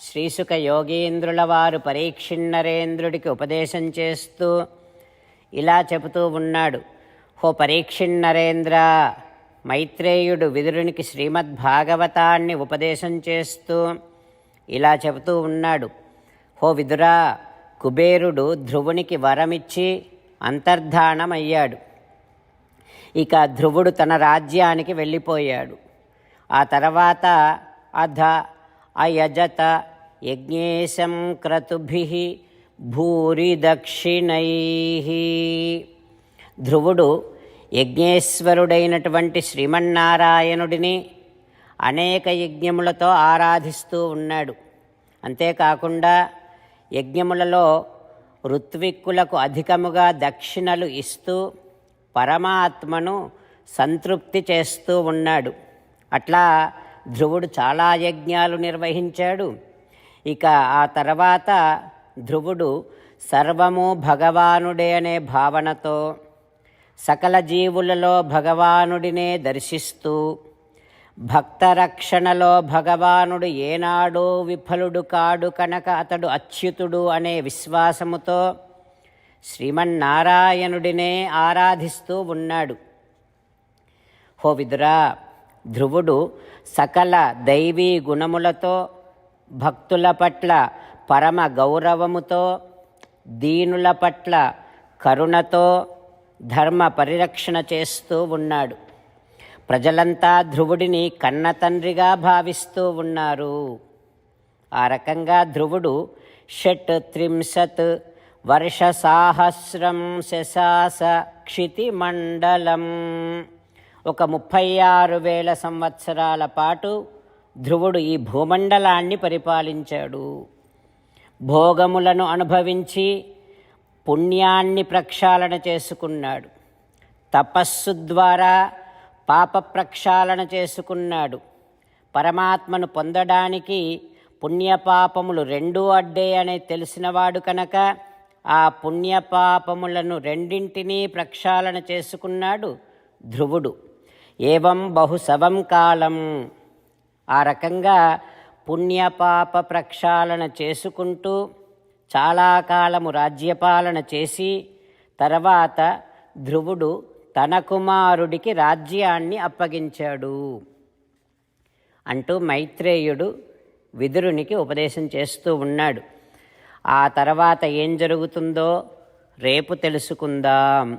శ్రీసుక యోగీంద్రుల వారు పరీక్షిణరేంద్రుడికి ఉపదేశం చేస్తూ ఇలా చెబుతూ ఉన్నాడు. హో పరీక్షిన్నరేంద్ర మైత్రేయుడు విదురునికి శ్రీమద్భాగవతాన్ని ఉపదేశం చేస్తూ ఇలా చెబుతూ ఉన్నాడు. హో విదురా కుబేరుడు ధ్రువునికి వరమిచ్చి అంతర్ధానమయ్యాడు. ఇక ధ్రువుడు తన రాజ్యానికి వెళ్ళిపోయాడు. ఆ తర్వాత అధ అయజత యజ్ఞేశం క్రతుభి భూరి దక్షిణై ధ్రువుడు యజ్ఞేశ్వరుడైనటువంటి శ్రీమన్నారాయణుడిని అనేక యజ్ఞములతో ఆరాధిస్తూ ఉన్నాడు. అంతేకాకుండా యజ్ఞములలో ఋత్విక్కులకు అధికముగా దక్షిణలు ఇస్తూ పరమాత్మను సంతృప్తి చేస్తూ ఉన్నాడు. అట్లా ధ్రువుడు చాలా యజ్ఞాలు నిర్వహించాడు. ఇక ఆ తర్వాత ధ్రువుడు సర్వము భగవానుడే అనే భావనతో సకల జీవులలో భగవానుడినే దర్శిస్తూ భక్త రక్షణలో భగవానుడు ఏనాడో విఫలుడు కాడు కనుక అతడు అచ్యుతుడు అనే విశ్వాసముతో శ్రీమన్నారాయణుడినే ఆరాధిస్తూ ఉన్నాడు. హో విదురా ధ్రువుడు సకల దైవీ గుణములతో భక్తుల పట్ల పరమ గౌరవముతో దీనుల పట్ల కరుణతో ధర్మ పరిరక్షణ చేస్తూ ఉన్నాడు. ప్రజలంతా ధ్రువుడిని కన్న తండ్రిగా భావిస్తూ ఉన్నారు. ఆ రకంగా ధ్రువుడు షట్ త్రింశత్ వర్ష సాహస్రం శశాస క్షితి మండలం ఒక ముప్పై ఆరు వేల సంవత్సరాల పాటు ధ్రువుడు ఈ భూమండలాన్ని పరిపాలించాడు. భోగములను అనుభవించి పుణ్యాన్ని ప్రక్షాళన చేసుకున్నాడు. తపస్సు ద్వారా పాప ప్రక్షాళన చేసుకున్నాడు. పరమాత్మను పొందడానికి పుణ్యపాపములు రెండూ అడ్డే అని తెలిసినవాడు కనుక ఆ పుణ్యపాపములను రెండింటినీ ప్రక్షాళన చేసుకున్నాడు ధ్రువుడు. ఏవం బహుశవం కాలం. ఆ రకంగా పుణ్యపాప ప్రక్షాళన చేసుకుంటూ చాలా కాలము రాజ్యపాలన చేసి తర్వాత ధ్రువుడు తన కుమారుడికి రాజ్యాన్ని అప్పగించాడు. అంటూ మైత్రేయుడు విదురునికి ఉపదేశం చేస్తూ ఉన్నాడు. ఆ తర్వాత ఏం జరుగుతుందో రేపు తెలుసుకుందాం.